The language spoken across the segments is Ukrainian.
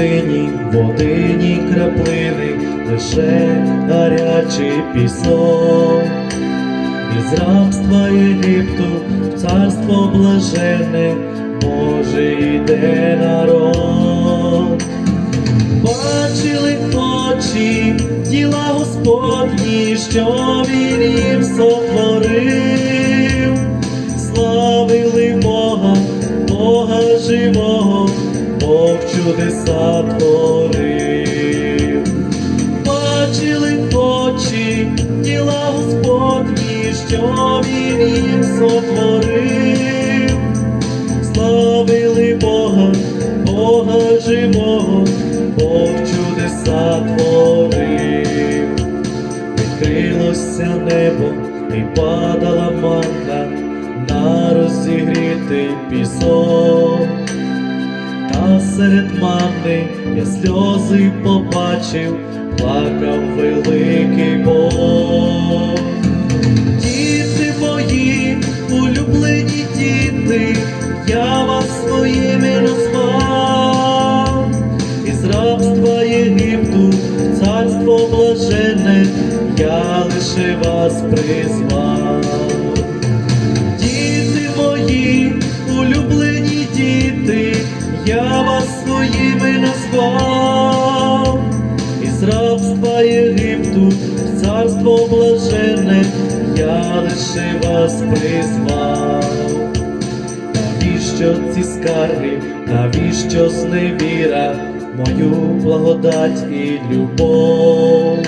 пустині, водині краплини, лише гарячий пісок. Із рабства Єгипту в царство блаженне, Боже йде народ. Бачили очі діла Господні, що він їм сотворив, чудеса творив. Бачили очі діла Господні, що він їм сотворив, славили Бога, Бога живого, Бог чудеса творив, відкрилося небо і падала манна на розігрітий пісок. Серед мани я сльози побачив, плакав великий Бог. Діти мої, улюблені діти, я вас своїми назвав, із рабства Єгипту, царство блаженне, я лише вас призвав. Я вас призвав. Навіщо ці скарги, навіщо зневіра, мою благодать і любов?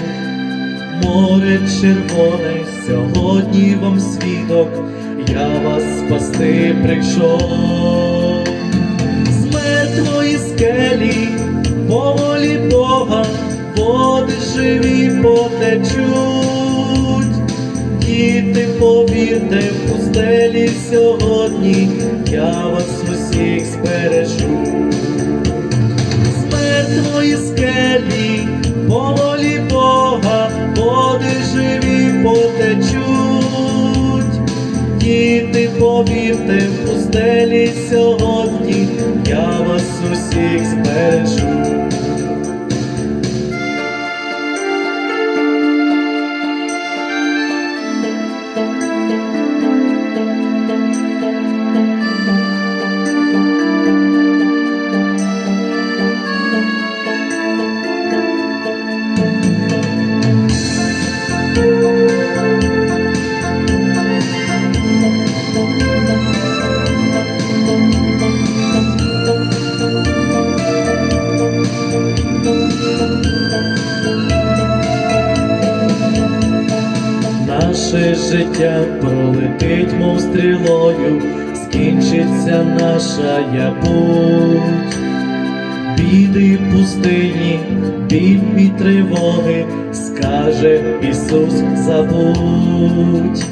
Море червоне, сьогодні вам свідок, я вас спасти прийшов. З мертвої скелі, по волі Бога, води живі потечуть. Повірте, в пустелі сьогодні, я вас усіх збережу з мертвої скелі, по волі Бога, води живі потечуть. Діти, повірте, в пустелі сьогодні, я вас усіх збережу. Наше життя пролетить, мов стрілою, скінчиться наша я путь. Біди пустині, біль і тривоги, скаже Ісус, забудь.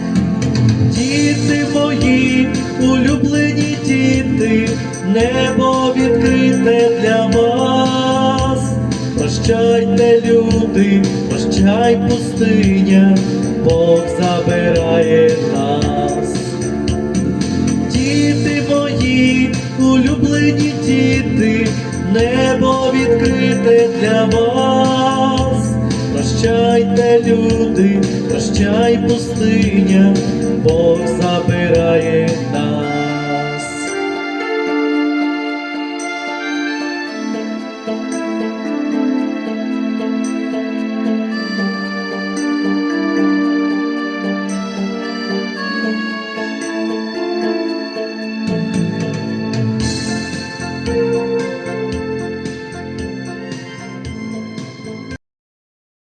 Діти мої, улюблені діти, небо відкрите для вас. Прощайте, люди, прощай пустиня, Бог забирає нас. Діти мої, улюблені діти, небо відкрите для вас. Прощайте, люди, прощай пустиня, Бог забирає нас.